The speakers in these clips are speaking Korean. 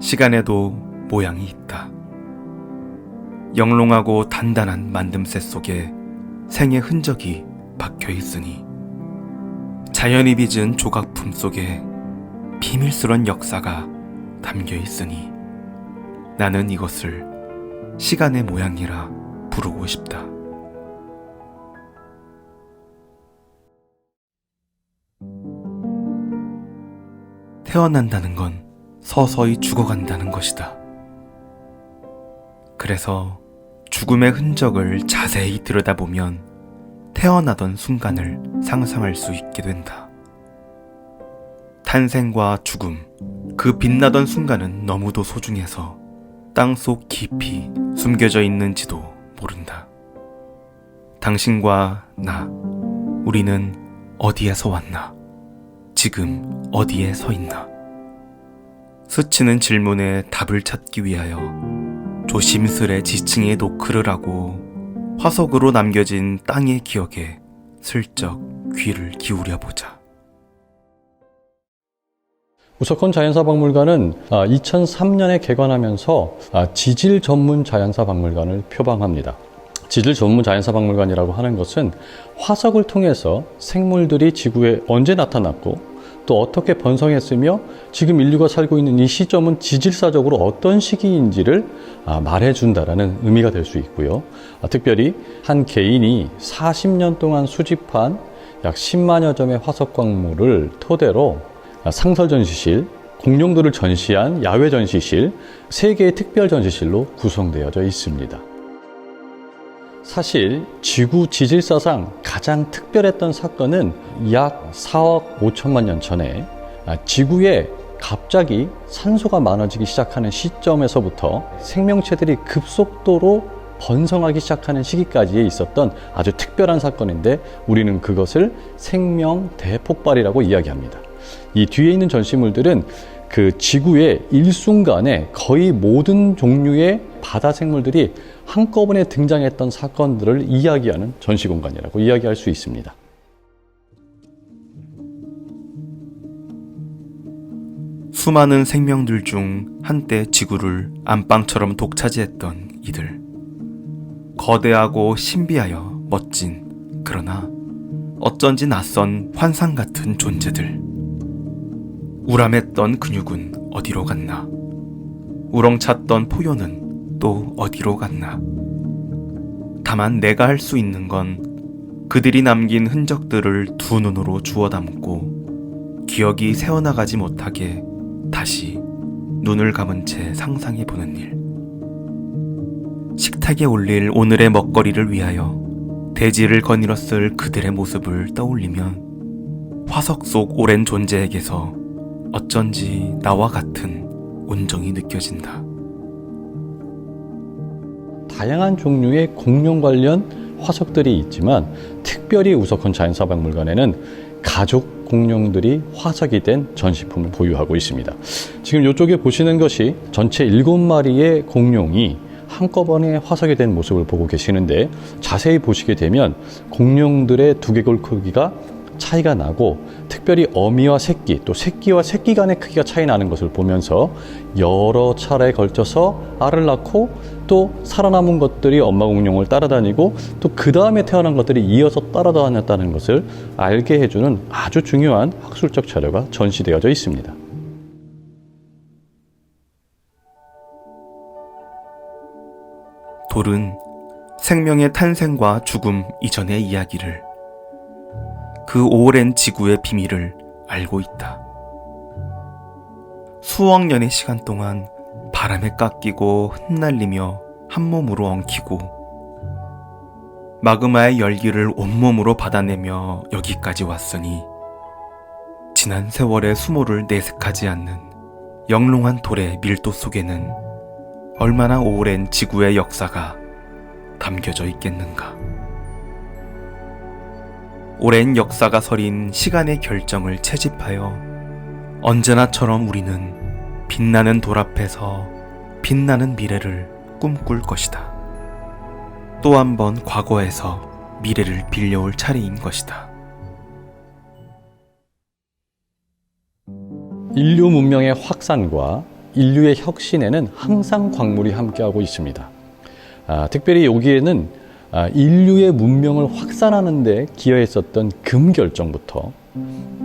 시간에도 모양이 있다. 영롱하고 단단한 만듦새 속에 생의 흔적이 박혀 있으니 자연이 빚은 조각품 속에 비밀스런 역사가 담겨 있으니 나는 이것을 시간의 모양이라 부르고 싶다. 태어난다는 건 서서히 죽어간다는 것이다. 그래서 죽음의 흔적을 자세히 들여다보면 태어나던 순간을 상상할 수 있게 된다. 탄생과 죽음, 그 빛나던 순간은 너무도 소중해서 땅속 깊이 숨겨져 있는지도 모른다. 당신과 나, 우리는 어디에서 왔나? 지금 어디에 서 있나? 스치는 질문에 답을 찾기 위하여 조심스레 지층에 노크를 하고 화석으로 남겨진 땅의 기억에 슬쩍 귀를 기울여 보자. 우석헌 자연사 박물관은 2003년에 개관하면서 아, 지질 전문 자연사 박물관을 표방합니다. 지질 전문 자연사 박물관이라고 하는 것은 화석을 통해서 생물들이 지구에 언제 나타났고 또 어떻게 번성했으며 지금 인류가 살고 있는 이 시점은 지질사적으로 어떤 시기인지를 아, 말해준다라는 의미가 될 수 있고요. 아, 특별히 한 개인이 40년 동안 수집한 약 10만여 점의 화석 광물을 토대로 아, 상설 전시실, 공룡들을 전시한 야외 전시실, 세 개의 특별 전시실로 구성되어져 있습니다. 사실 지구 지질사상 가장 특별했던 사건은 약 4억 5천만 년 전에 아, 지구에 갑자기 산소가 많아지기 시작하는 시점에서부터 생명체들이 급속도로 번성하기 시작하는 시기까지에 있었던 아주 특별한 사건인데 우리는 그것을 생명 대폭발이라고 이야기합니다. 이 뒤에 있는 전시물들은 그 지구의 일순간에 거의 모든 종류의 바다 생물들이 한꺼번에 등장했던 사건들을 이야기하는 전시 공간이라고 이야기할 수 있습니다. 수많은 생명들 중 한때 지구를 안방처럼 독차지했던 이들. 거대하고 신비하여 멋진, 그러나 어쩐지 낯선 환상 같은 존재들. 우람했던 근육은 어디로 갔나? 우렁찼던 포효는 또 어디로 갔나? 다만 내가 할 수 있는 건 그들이 남긴 흔적들을 두 눈으로 주워 담고 기억이 새어나가지 못하게 다시 눈을 감은 채 상상해 보는 일. 식탁에 올릴 오늘의 먹거리를 위하여 대지를 거닐었을 그들의 모습을 떠올리면 화석 속 오랜 존재에게서 어쩐지 나와 같은 온정이 느껴진다. 다양한 종류의 공룡 관련 화석들이 있지만 특별히 우석헌 자연사박물관에는 가족 공룡들이 화석이 된 전시품을 보유하고 있습니다. 지금 이쪽에 보시는 것이 전체 7마리의 공룡이 한꺼번에 화석이 된 모습을 보고 계시는데 자세히 보시게 되면 공룡들의 두개골 크기가 차이가 나고 특별히 어미와 새끼 또 새끼와 새끼 간의 크기가 차이 나는 것을 보면서 여러 차례에 걸쳐서 알을 낳고 또 살아남은 것들이 엄마 공룡을 따라다니고 또 그 다음에 태어난 것들이 이어서 따라다녔다는 것을 알게 해주는 아주 중요한 학술적 자료가 전시되어져 있습니다. 돌은 생명의 탄생과 죽음 이전의 이야기를 그 오랜 지구의 비밀을 알고 있다. 수억 년의 시간 동안 바람에 깎이고 흩날리며 한 몸으로 엉키고 마그마의 열기를 온몸으로 받아내며 여기까지 왔으니 지난 세월의 수모를 내색하지 않는 영롱한 돌의 밀도 속에는 얼마나 오랜 지구의 역사가 담겨져 있겠는가. 오랜 역사가 서린 시간의 결정을 채집하여 언제나처럼 우리는 빛나는 돌 앞에서 빛나는 미래를 꿈꿀 것이다. 또 한 번 과거에서 미래를 빌려올 차례인 것이다. 인류 문명의 확산과 인류의 혁신에는 항상 광물이 함께하고 있습니다. 아, 특별히 여기에는 아, 인류의 문명을 확산하는 데 기여했었던 금 결정부터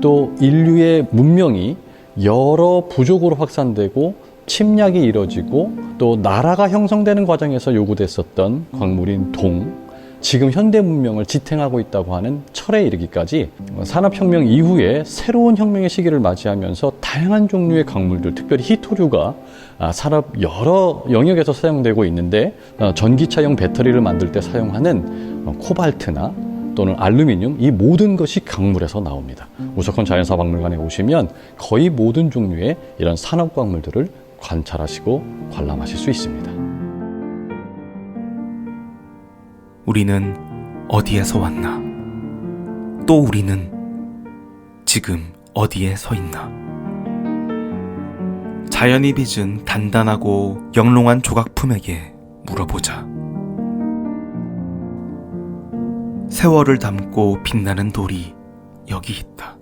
또 인류의 문명이 여러 부족으로 확산되고 침략이 이뤄지고 또 나라가 형성되는 과정에서 요구됐었던 광물인 동, 지금 현대 문명을 지탱하고 있다고 하는 철에 이르기까지 산업혁명 이후에 새로운 혁명의 시기를 맞이하면서 다양한 종류의 광물들, 특별히 히토류가 아, 산업 여러 영역에서 사용되고 있는데 어, 전기차용 배터리를 만들 때 사용하는 어, 코발트나 또는 알루미늄 이 모든 것이 강물에서 나옵니다. 우석헌 자연사박물관에 오시면 거의 모든 종류의 이런 산업 광물들을 관찰하시고 관람하실 수 있습니다. 우리는 어디에서 왔나? 또 우리는 지금 어디에 서 있나? 자연이 빚은 단단하고 영롱한 조각품에게 물어보자. 세월을 담고 빛나는 돌이 여기 있다.